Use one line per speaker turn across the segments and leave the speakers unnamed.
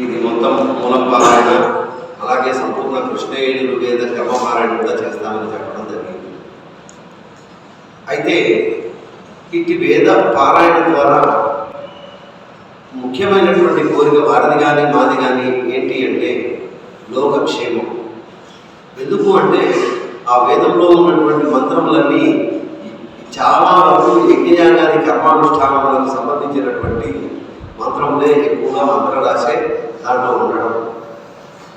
ఇది మొత్తం మూలపారాయణ అలాగే సంపూర్ణ కృష్ణేయుడు వేద క్రమపారాయణ కూడా చేస్తామని చెప్పడం జరిగింది. అయితే ఇట్టి వేద పారాయణ ద్వారా ముఖ్యమైనటువంటి కోరిక వారిది కానీ మాది కానీ ఏంటి అంటే లోకక్షేమం. ఎందుకు అంటే ఆ వేదంలో ఉన్నటువంటి మంత్రములన్నీ చాలా వరకు యజ్ఞయాగాది కర్మానుష్ఠానములకు సంబంధించినటువంటి మంత్రములే ఎక్కువగా మంత్ర రాసే దాంట్లో ఉండడం.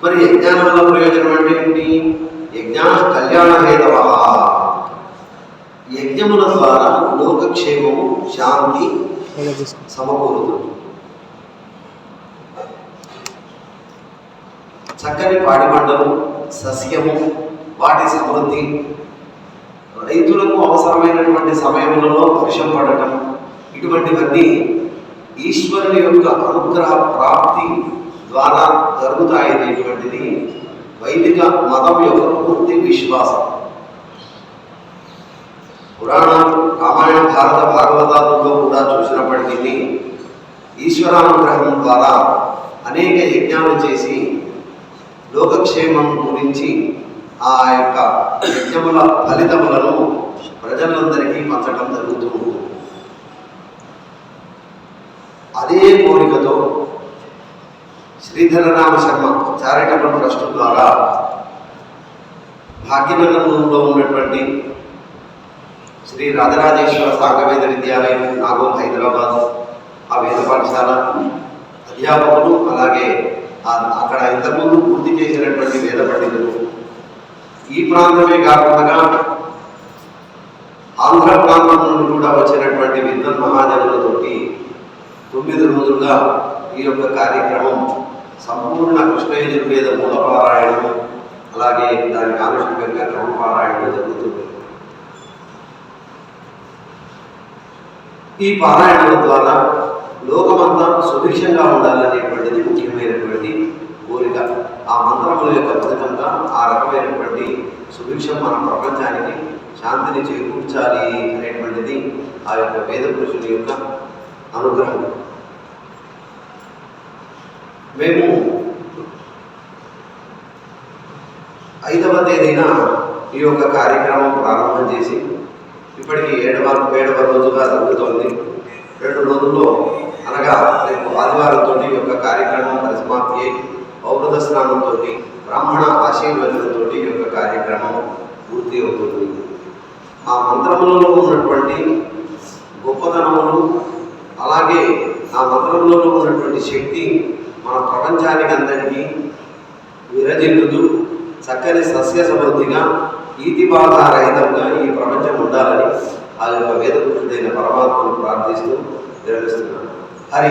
మరి యజ్ఞానం వల్ల ప్రయోజనం అంటే ఏంటి? యజ్ఞ కళ్యాణ హేతవ. యజ్ఞముల ద్వారా లోకక్షేమము శాంతి సమకూరుతుంది. చక్కని పాడి పంటలు సస్యము వాటి సమృద్ధి. రైతులకు అవసరమైనటువంటి సమయంలో వర్షం పడటం ఇటువంటివన్నీ ఈశ్వరుని యొక్క అనుగ్రహ ప్రాప్తి ద్వారా జరుగుతాయనేటువంటిది వైదిక మతం యొక్క పూర్తి విశ్వాసం. పురాణం రామాయణ భారత భాగవతాలలో కూడా చూసినప్పటికీ ఈశ్వరానుగ్రహం ద్వారా అనేక యజ్ఞాలు చేసి లోకక్షేమం గురించి ఆ యొక్క యజ్ఞముల ఫలితములను ప్రజలందరికీ పంచడం జరుగుతూ ఉంటుంది. అదే కోరికతో శ్రీధరరామ శర్మ చారిటబుల్ ట్రస్ట్ ద్వారా భాగ్యనగరంలో ఉన్నటువంటి శ్రీ రాజరాజేశ్వర సాగవేద విద్యాలయం నాగోల్ హైదరాబాద్ ఆ వేద పాఠశాల అధ్యాపకులు అలాగే అక్కడ ఇంతకుముందు పూర్తి చేసినటువంటి వేద పండితులు. ఈ ప్రాంతమే కాకుండా ఆంధ్ర ప్రాంతం నుండి కూడా వచ్చినటువంటి విద్వన్ మహాజనులతోటి తొమ్మిది రోజులుగా ఈ యొక్క కార్యక్రమం సంపూర్ణ కృష్ణయజుర్వేద మూల మూలపారాయణం అలాగే దానికి ఆనుషంగంగా క్రమపారాయణం జరుగుతుంది. ఈ పారాయణం ద్వారా లోకమంతా సుభిక్షంగా ఉండాలనేటువంటిది ముఖ్యమైనటువంటి కోరిక. ఆ మంత్రముల యొక్క ఫలితంగా ఆ రకమైనటువంటి సుభిక్షం మన ప్రపంచానికి శాంతిని చేకూర్చాలి అనేటువంటిది ఆ యొక్క వేద పురుషుని యొక్క అనుగ్రహం. మేము ఐదవ తేదీన ఈ యొక్క కార్యక్రమం ప్రారంభం చేసి ఇప్పటికి ఏడవ ఏడవ రోజుగా జరుగుతోంది. రెండు రోజుల్లో అనగా రేపు ఆదివారంతో ఈ యొక్క కార్యక్రమం పరిసమాప్తి అయి పౌరద స్నానంతో బ్రాహ్మణ ఆశీర్వచనంతో ఈ యొక్క కార్యక్రమం పూర్తి అవుతుంది. ఆ మంత్రములలో ఉన్నటువంటి గొప్పతనములు అలాగే ఆ మంత్రంలో ఉన్నటువంటి శక్తి మన ప్రపంచానికి అందరికీ విరజిల్లుతూ చక్కని సస్య సమృద్ధిగా ఈతి రహితంగా ఈ ప్రపంచం ఉండాలని ఆ యొక్క వేద పురుషుడైన పరమాత్మను ప్రార్థిస్తూ విరమిస్తున్నాను. హరి